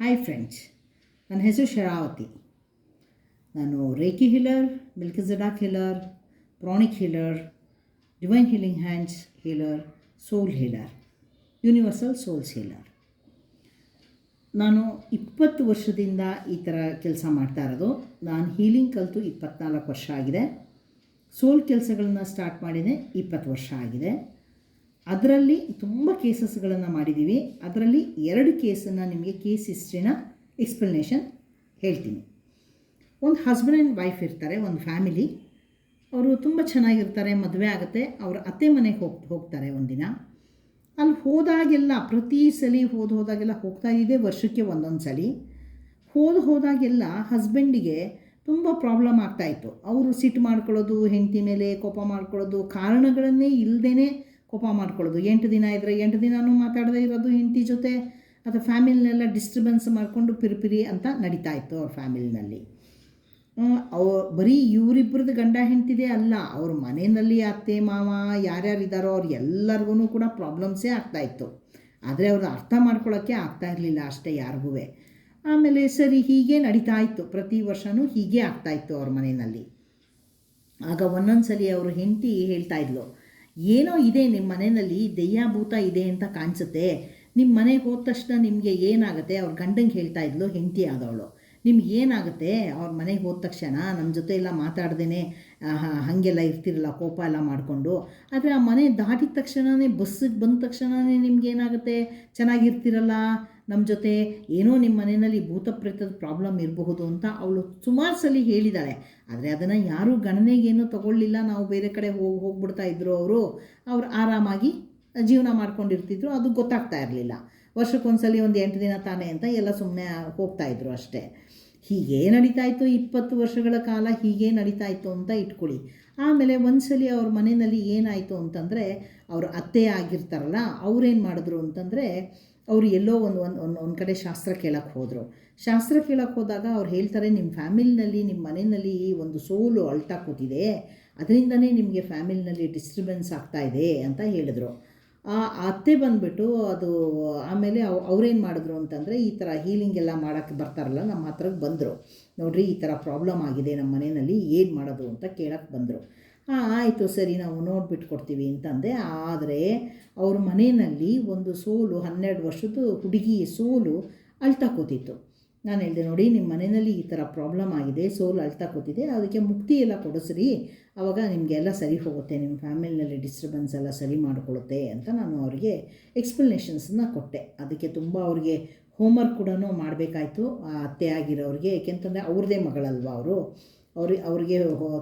Hi friends ನನ್ನ ಹೆಸರು ಶರಾವತಿ. ನಾನು reiki healer Melchizedek healer pranic healer divine healing hands healer soul healer universal souls healer ನಾನು ಇಪ್ಪತ್ತು ವರ್ಷದಿಂದ ಈ ಥರ ಕೆಲಸ ಮಾಡ್ತಾ ಇರೋದು. ನಾನು ಹೀಲಿಂಗ್ ಕಲಿತು ಇಪ್ಪತ್ನಾಲ್ಕು ವರ್ಷ ಆಗಿದೆ. ಸೋಲ್ ಕೆಲಸಗಳನ್ನ ಸ್ಟಾರ್ಟ್ ಮಾಡಿದೆ, ಇಪ್ಪತ್ತು ವರ್ಷ ಆಗಿದೆ. ಅದರಲ್ಲಿ ತುಂಬ ಕೇಸಸ್ಗಳನ್ನು ಮಾಡಿದ್ದೀವಿ ಅದರಲ್ಲಿ ಎರಡು ಕೇಸನ್ನು ನಿಮಗೆ ಕೇಸ್ ಹಿಸ್ಟ್ರಿನ ಎಕ್ಸ್ಪ್ಲನೇಷನ್ ಹೇಳ್ತೀನಿ. ಒಂದು ಹಸ್ಬೆಂಡ್ ಆ್ಯಂಡ್ ವೈಫ್ ಇರ್ತಾರೆ, ಒಂದು ಫ್ಯಾಮಿಲಿ. ಅವರು ತುಂಬ ಚೆನ್ನಾಗಿರ್ತಾರೆ, ಮದುವೆ ಆಗುತ್ತೆ. ಅವರ ಅತ್ತೆ ಮನೆಗೆ ಹೋಗ್, ಹೋಗ್ತಾರೆ ಒಂದಿನ. ಅಲ್ಲಿ ಹೋದಾಗೆಲ್ಲ ಪ್ರತಿ ಸಲ ಹೋದ ಹೋದಾಗೆಲ್ಲ ಹೋಗ್ತಾ ಇದೆ ವರ್ಷಕ್ಕೆ ಒಂದೊಂದು ಸಲ. ಹೋದ ಹೋದಾಗೆಲ್ಲ ಹಸ್ಬೆಂಡಿಗೆ ತುಂಬ ಪ್ರಾಬ್ಲಮ್ ಆಗ್ತಾಯಿತ್ತು ಅವರು ಸಿಟ್ಟು ಮಾಡ್ಕೊಳ್ಳೋದು, ಹೆಂಡತಿ ಮೇಲೆ ಕೋಪ ಮಾಡ್ಕೊಳ್ಳೋದು, ಕಾರಣಗಳನ್ನೇ ಇಲ್ಲದೇ ಕೋಪ ಮಾಡ್ಕೊಳ್ಳೋದು. ಎಂಟು ದಿನ ಇದ್ದರೆ ಎಂಟು ದಿನವೂ ಮಾತಾಡದೇ ಇರೋದು ಹೆಂಡತಿ ಜೊತೆ. ಅಥವಾ ಫ್ಯಾಮಿಲಿನೆಲ್ಲ ಡಿಸ್ಟರ್ಬೆನ್ಸ್ ಮಾಡಿಕೊಂಡು ಪಿರಿಪಿರಿ ಅಂತ ನಡೀತಾ ಇತ್ತು ಅವ್ರ ಫ್ಯಾಮಿಲಿನಲ್ಲಿ. ಅವ ಬರೀ ಇವರಿಬ್ಬರದ್ದು ಗಂಡ ಹೆಂಡ್ತಿದೆ ಅಲ್ಲ, ಅವ್ರ ಮನೆಯಲ್ಲಿ ಅತ್ತೆ, ಮಾವ ಯಾರ್ಯಾರು ಇದ್ದಾರೋ ಅವ್ರು ಎಲ್ಲರಿಗೂ ಕೂಡ ಪ್ರಾಬ್ಲಮ್ಸೇ ಆಗ್ತಾಯಿತ್ತು ಆದರೆ ಅವ್ರು ಅರ್ಥ ಮಾಡ್ಕೊಳ್ಳೋಕ್ಕೆ ಆಗ್ತಾ ಇರಲಿಲ್ಲ ಅಷ್ಟೇ ಯಾರಿಗೂ ಆಮೇಲೆ ಸರಿ, ಹೀಗೆ ನಡೀತಾ ಇತ್ತು. ಪ್ರತಿ ವರ್ಷವೂ ಹೀಗೆ ಆಗ್ತಾಯಿತ್ತು ಅವ್ರ ಮನೆಯಲ್ಲಿ. ಆಗ ಒಂದೊಂದು ಸಲ ಅವರು ಹೆಂಡತಿ ಹೇಳ್ತಾ ಇದ್ಲು ಏನೋ ಇದೆ ನಿಮ್ಮ ಮನೆಯಲ್ಲಿ ದೆಯ್ಯಾಭೂತ ಇದೆ ಅಂತ ಕಾಣಿಸುತ್ತೆ. ನಿಮ್ಮ ಮನೆಗೆ ಹೋದ ತಕ್ಷಣ ನಿಮಗೆ ಏನಾಗುತ್ತೆ? ಅವ್ರ ಗಂಡಂಗೆ ಹೇಳ್ತಾ ಇದ್ಲು, ಹೆಂಡತಿ ಆದವಳು. ನಿಮ್ಗೆ ಏನಾಗುತ್ತೆ ಅವ್ರ ಮನೆಗೆ ಹೋದ ತಕ್ಷಣ ನಮ್ಮ ಜೊತೆ ಎಲ್ಲ ಮಾತಾಡ್ದೇ ಹಾಗೆಲ್ಲ ಇರ್ತಿರಲ್ಲ, ಕೋಪ ಎಲ್ಲ ಮಾಡಿಕೊಂಡು. ಆದರೆ ಆ ಮನೆ ದಾಟಿದ ತಕ್ಷಣವೇ ಬಸ್ಸಿಗೆ ಬಂದ ತಕ್ಷಣವೇ ನಿಮ್ಗೆ ಏನಾಗುತ್ತೆ ಚೆನ್ನಾಗಿರ್ತಿರಲ್ಲ ನಮ್ಮ ಜೊತೆ ಏನೋ ನಿಮ್ಮ ಮನೆಯಲ್ಲಿ ಭೂತ ಪ್ರೇತದ ಪ್ರಾಬ್ಲಮ್ ಇರಬಹುದು ಅಂತ ಅವಳು ಸುಮಾರು ಸಲ ಹೇಳಿದ್ದಾಳೆ ಆದರೆ ಅದನ್ನು ಯಾರೂ ಗಣನೆಗೇನು ತಗೊಳ್ಳಿಲ್ಲ, ನಾವು ಬೇರೆ ಕಡೆ ಹೋಗಿ, ಹೋಗ್ಬಿಡ್ತಾ ಇದ್ರು ಅವರು. ಅವ್ರು ಆರಾಮಾಗಿ ಜೀವನ ಮಾಡ್ಕೊಂಡಿರ್ತಿದ್ರು, ಅದು ಗೊತ್ತಾಗ್ತಾ ಇರಲಿಲ್ಲ. ವರ್ಷಕ್ಕೊಂದ್ಸಲಿ ಒಂದು ಎಂಟು ದಿನ ತಾನೇ ಅಂತ ಎಲ್ಲ ಸುಮ್ಮನೆ ಹೋಗ್ತಾಯಿದ್ರು ಅಷ್ಟೇ. ಹೀಗೆ ನಡೀತಾ ಇತ್ತು ಇಪ್ಪತ್ತು ವರ್ಷಗಳ ಕಾಲ, ಹೀಗೆ ನಡೀತಾ ಇತ್ತು ಅಂತ ಇಟ್ಕೊಳ್ಳಿ. ಆಮೇಲೆ ಒಂದ್ಸಲಿ ಅವ್ರ ಮನೆಯಲ್ಲಿ ಏನಾಯಿತು ಅಂತಂದರೆ, ಅವ್ರ ಅತ್ತೆ ಆಗಿರ್ತಾರಲ್ಲ, ಅವ್ರೇನು ಮಾಡಿದ್ರು ಅಂತಂದರೆ, ಅವರು ಎಲ್ಲೋ ಒಂದು ಒಂದು ಒಂದು ಒಂದು ಕಡೆ ಶಾಸ್ತ್ರ ಕೇಳೋಕ್ಕೆ ಹೋದರು. ಶಾಸ್ತ್ರ ಕೇಳೋಕ್ಕೆ ಹೋದಾಗ ಅವ್ರು ಹೇಳ್ತಾರೆ ನಿಮ್ಮ ಫ್ಯಾಮಿಲಿನಲ್ಲಿ ನಿಮ್ಮ ಮನೆಯಲ್ಲಿ ಒಂದು ಸೋಲು ಅಳ್ತಾ ಕೂತಿದೆ. ಅದರಿಂದನೇ ನಿಮಗೆ ಫ್ಯಾಮಿಲಿನಲ್ಲಿ ಡಿಸ್ಟರ್ಬೆನ್ಸ್ ಆಗ್ತಾ ಇದೆ, ಅಂತ ಹೇಳಿದ್ರು. ಆ ಅತ್ತೆ ಬಂದುಬಿಟ್ಟು ಅದು ಆಮೇಲೆ ಅವ್, ಅವ್ರೇನು ಮಾಡಿದ್ರು ಅಂತಂದರೆ ಈ ಥರ ಹೀಲಿಂಗ್ ಎಲ್ಲ ಮಾಡೋಕ್ಕೆ ಬರ್ತಾರಲ್ಲ ನಮ್ಮ ಹತ್ರಕ್ಕೆ ಬಂದರು. ನೋಡಿರಿ ಈ ಥರ ಪ್ರಾಬ್ಲಮ್ ಆಗಿದೆ ನಮ್ಮ ಮನೆಯಲ್ಲಿ, ಏನು ಮಾಡೋದು ಅಂತ ಕೇಳೋಕ್ಕೆ ಬಂದರು. ಹಾಂ ಆಯಿತು ಸರಿ ನಾವು ನೋಡ್ಬಿಟ್ಟು ಕೊಡ್ತೀವಿ ಅಂತಂದೆ. ಆದರೆ ಅವ್ರ ಮನೆಯಲ್ಲಿ ಒಂದು ಸೋಲು ಹನ್ನೆರಡು ವರ್ಷದ ಹುಡುಗಿ ಸೋಲು ಅಳ್ತಾ ಕೂತಿತ್ತು. ನಾನು ಹೇಳಿದೆ ನೋಡಿ ನಿಮ್ಮ ಮನೆಯಲ್ಲಿ ಈ ಥರ ಪ್ರಾಬ್ಲಮ್ ಆಗಿದೆ, ಸೋಲು ಅಳ್ತಾ ಕೂತಿದೆ, ಅದಕ್ಕೆ ಮುಕ್ತಿ ಎಲ್ಲ ಕೊಡಿಸ್ರಿ. ಆವಾಗ ನಿಮಗೆಲ್ಲ ಸರಿ ಹೋಗುತ್ತೆ ನಿಮ್ಮ ಫ್ಯಾಮಿಲಿನಲ್ಲಿ ಡಿಸ್ಟರ್ಬೆನ್ಸ್ ಎಲ್ಲ ಸರಿ ಮಾಡಿಕೊಳ್ಳುತ್ತೆ ಅಂತ ನಾನು ಅವರಿಗೆ ಎಕ್ಸ್ಪ್ಲನೇಷನ್ಸನ್ನ ಕೊಟ್ಟೆ. ಅದಕ್ಕೆ ತುಂಬ ಅವ್ರಿಗೆ ಹೋಮ್ವರ್ಕ್ ಕೂಡ ಮಾಡಬೇಕಾಯ್ತು, ಆ ಅತ್ತೆ ಆಗಿರೋರಿಗೆ. ಏಕೆಂತಂದರೆ ಅವ್ರದ್ದೇ ಮಗಳಲ್ವ ಅವರು? ಅವ್ರಿ, ಅವ್ರಿಗೆ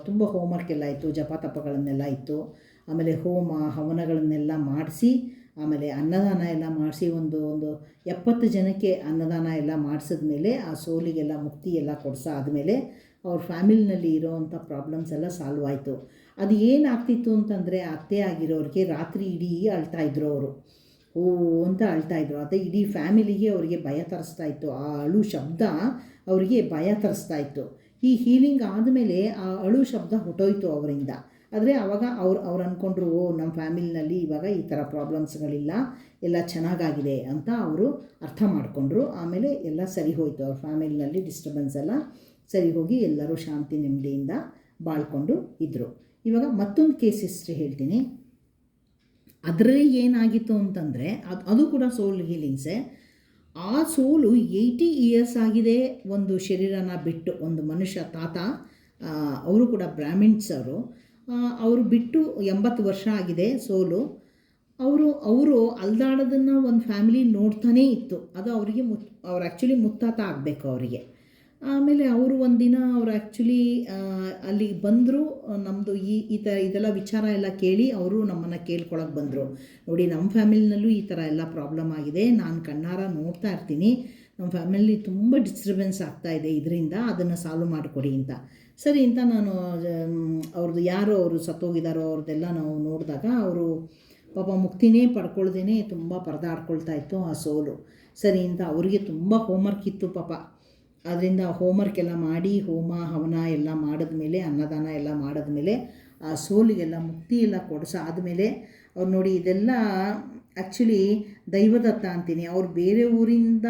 ತುಂಬ ಹೋಮ್ವರ್ಕ್ ಎಲ್ಲ ಇತ್ತು ಜಪ ತಪಗಳನ್ನೆಲ್ಲ ಇತ್ತು. ಆಮೇಲೆ ಹೋಮ, ಹವನಗಳನ್ನೆಲ್ಲ ಮಾಡಿಸಿ ಆಮೇಲೆ ಅನ್ನದಾನ ಎಲ್ಲ ಮಾಡಿಸಿ ಒಂದು ಒಂದು ಎಪ್ಪತ್ತು ಜನಕ್ಕೆ ಅನ್ನದಾನ ಎಲ್ಲ ಮಾಡಿಸಿದ್ಮೇಲೆ ಆ ಸೋಲಿಗೆಲ್ಲ ಮುಕ್ತಿ ಎಲ್ಲ ಕೊಡಿಸಾದ್ಮೇಲೆ ಅವ್ರ ಫ್ಯಾಮಿಲಿನಲ್ಲಿ ಇರೋವಂಥ ಪ್ರಾಬ್ಲಮ್ಸ್ ಎಲ್ಲ ಸಾಲ್ವ್ ಆಯಿತು. ಅದು ಏನಾಗ್ತಿತ್ತು ಅಂತಂದರೆ ಅತ್ತೆ ಆಗಿರೋರಿಗೆ ರಾತ್ರಿ ಇಡೀ ಅಳ್ತಾ ಇದ್ರು ಅವರು. ಓ ಅಂತ ಅಳ್ತಾ ಇದ್ರು. ಅದೇ ಇಡೀ ಫ್ಯಾಮಿಲಿಗೆ ಅವರಿಗೆ ಭಯ ತರಿಸ್ತಾ ಇತ್ತು. ಆ ಅಳು ಶಬ್ದ ಅವರಿಗೆ ಭಯ ತರಿಸ್ತಾ ಇತ್ತು. ಈ ಹೀಲಿಂಗ್ ಆದಮೇಲೆ ಆ ಅಳು ಶಬ್ದ ಹೊಟ್ಟೋಯ್ತು ಅವರಿಂದ. ಆದರೆ ಆವಾಗ ಅವ್ರು ಅವ್ರು ಅಂದ್ಕೊಂಡ್ರು ಓ ನಮ್ಮ ಫ್ಯಾಮಿಲಿನಲ್ಲಿ ಇವಾಗ ಈ ಥರ ಪ್ರಾಬ್ಲಮ್ಸ್ಗಳಿಲ್ಲ, ಎಲ್ಲ ಚೆನ್ನಾಗಾಗಿದೆ ಅಂತ ಅವರು ಅರ್ಥ ಮಾಡಿಕೊಂಡ್ರು. ಆಮೇಲೆ ಎಲ್ಲ ಸರಿ ಹೋಯಿತು. ಅವ್ರ ಫ್ಯಾಮಿಲಿನಲ್ಲಿ ಡಿಸ್ಟರ್ಬೆನ್ಸ್ ಎಲ್ಲ ಸರಿ ಹೋಗಿ ಎಲ್ಲರೂ ಶಾಂತಿ, ನೆಮ್ಮದಿಯಿಂದ ಬಾಳ್ಕೊಂಡು ಇದ್ದರು ಇವಾಗ ಮತ್ತೊಂದು ಕೇಸ್ ಹಿಸ್ಟ್ರಿ ಹೇಳ್ತೀನಿ. ಅದರಲ್ಲಿ ಏನಾಗಿತ್ತು ಅಂತಂದರೆ, ಅದು ಅದು ಕೂಡ ಸೋಲ್ ಹೀಲಿಂಗ್ಸೇ. ಆ ಸೋಲು ಏಯ್ಟಿ ಇಯರ್ಸ್ ಆಗಿದೆ ಒಂದು ಶರೀರನ ಬಿಟ್ಟು ಒಂದು ಮನುಷ್ಯ ತಾತ ಅವರು ಕೂಡ ಬ್ರಾಹ್ಮಿಣ್ಸ್ ಅವರು. ಅವರು ಬಿಟ್ಟು ಎಂಬತ್ತು ವರ್ಷ ಆಗಿದೆ ಸೋಲು. ಅವರು ಅವರು ಅಲ್ದಾಡೋದನ್ನು ಒಂದು ಫ್ಯಾಮಿಲಿ ನೋಡ್ತಾನೇ ಇತ್ತು. ಅದು ಅವರಿಗೆ ಮುತ್, ಅವ್ರು ಆ್ಯಕ್ಚುಲಿ ಮುತ್ತಾತ ಆಗಬೇಕು ಅವರಿಗೆ. ಆಮೇಲೆ ಅವರು ಒಂದಿನ ಅವ್ರು ಆ್ಯಕ್ಚುಲಿ ಅಲ್ಲಿಗೆ ಬಂದರು ನಮ್ಮದು ಈ ಈ ಥರ ಇದೆಲ್ಲ ವಿಚಾರ ಎಲ್ಲ ಕೇಳಿ ಅವರು ನಮ್ಮನ್ನು ಕೇಳ್ಕೊಳಕ್ಕೆ ಬಂದರು. ನೋಡಿ ನಮ್ಮ ಫ್ಯಾಮಿಲಿನಲ್ಲೂ ಈ ಥರ ಎಲ್ಲ ಪ್ರಾಬ್ಲಮ್ ಆಗಿದೆ. ನಾನು ಕಣ್ಣಾರ ನೋಡ್ತಾ ಇರ್ತೀನಿ. ನಮ್ಮ ಫ್ಯಾಮಿಲಿ ತುಂಬ ಡಿಸ್ಟರ್ಬೆನ್ಸ್ ಇದೆ ಇದರಿಂದ ಅದನ್ನು ಸಾಲ್ವ್ ಮಾಡಿಕೊಡಿ ಅಂತ. ಸರಿ ಅಂತ ನಾನು ಅವ್ರದ್ದು ಯಾರು ಅವರು ಸತ್ತೋಗಿದ್ದಾರೋ ಅವ್ರದ್ದೆಲ್ಲ ನಾವು ನೋಡಿದಾಗ ಅವರು ಪಾಪ ಮುಕ್ತಿನೇ ಪಡ್ಕೊಳ್ದೇ ತುಂಬ ಪರದಾಡ್ಕೊಳ್ತಾ ಇತ್ತು ಆ ಸೋಲು. ಸರಿ ಅಂತ ಅವರಿಗೆ ತುಂಬ ಹೋಮ್ವರ್ಕ್ ಇತ್ತು ಪಾಪ. ಅದರಿಂದ ಹೋಮ್ವರ್ಕ್ ಎಲ್ಲ ಮಾಡಿ, ಹೋಮ, ಹವನ ಎಲ್ಲ ಮಾಡಿದ್ಮೇಲೆ, ಅನ್ನದಾನ ಎಲ್ಲ ಮಾಡಿದ್ಮೇಲೆ ಆ ಸೋಲಿಗೆಲ್ಲ ಮುಕ್ತಿ ಎಲ್ಲ ಕೊಡಿಸಾದ್ಮೇಲೆ ಅವ್ರು ನೋಡಿ ಇದೆಲ್ಲ ಆ್ಯಕ್ಚುಲಿ ದೈವದತ್ತ ಅಂತೀನಿ. ಅವ್ರು ಬೇರೆ ಊರಿಂದ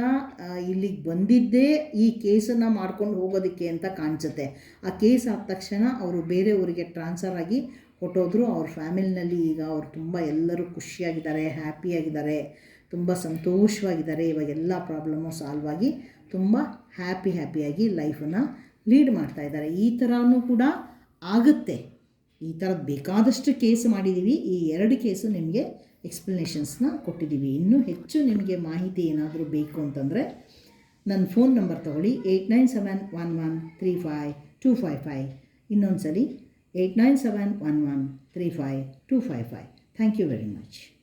ಇಲ್ಲಿಗೆ ಬಂದಿದ್ದೇ ಈ ಕೇಸನ್ನು ಮಾಡ್ಕೊಂಡು ಹೋಗೋದಕ್ಕೆ ಅಂತ ಕಾಣಿಸುತ್ತೆ. ಆ ಕೇಸ್ ಆದ ತಕ್ಷಣ ಅವರು ಬೇರೆ ಊರಿಗೆ ಟ್ರಾನ್ಸ್ಫರ್ ಆಗಿ ಹೊಟ್ಟೋದ್ರು ಅವ್ರ ಫ್ಯಾಮಿಲಿನಲ್ಲಿ ಈಗ ಅವ್ರು ತುಂಬ ಎಲ್ಲರೂ ಖುಷಿಯಾಗಿದ್ದಾರೆ, ಹ್ಯಾಪಿಯಾಗಿದ್ದಾರೆ, ತುಂಬ ಸಂತೋಷವಾಗಿದ್ದಾರೆ. ಇವಾಗ ಎಲ್ಲ ಪ್ರಾಬ್ಲಮ್ಮು ಸಾಲ್ವ್ ಆಗಿ ತುಂಬ ಹ್ಯಾಪಿ, ಹ್ಯಾಪಿಯಾಗಿ ಲೈಫನ್ನು ಲೀಡ್ ಮಾಡ್ತಾ ಇದ್ದಾರೆ. ಈ ಥರನೂ ಕೂಡ ಆಗುತ್ತೆ. ಈ ಥರದ್ದು ಬೇಕಾದಷ್ಟು ಕೇಸ್ ಮಾಡಿದ್ದೀವಿ ಈ ಎರಡು ಕೇಸು ನಿಮಗೆ ಎಕ್ಸ್ಪ್ಲನೇಷನ್ಸ್ನ ಕೊಟ್ಟಿದ್ದೀವಿ. ಇನ್ನೂ ಹೆಚ್ಚು ನಿಮಗೆ ಮಾಹಿತಿ ಏನಾದರೂ ಬೇಕು ಅಂತಂದರೆ ನನ್ನ ಫೋನ್ ನಂಬರ್ ತೊಗೊಳ್ಳಿ. Eight nine seven one one three five two five five ಇನ್ನೊಂದು ಸಲ eight nine seven one one three five two five five thank you very much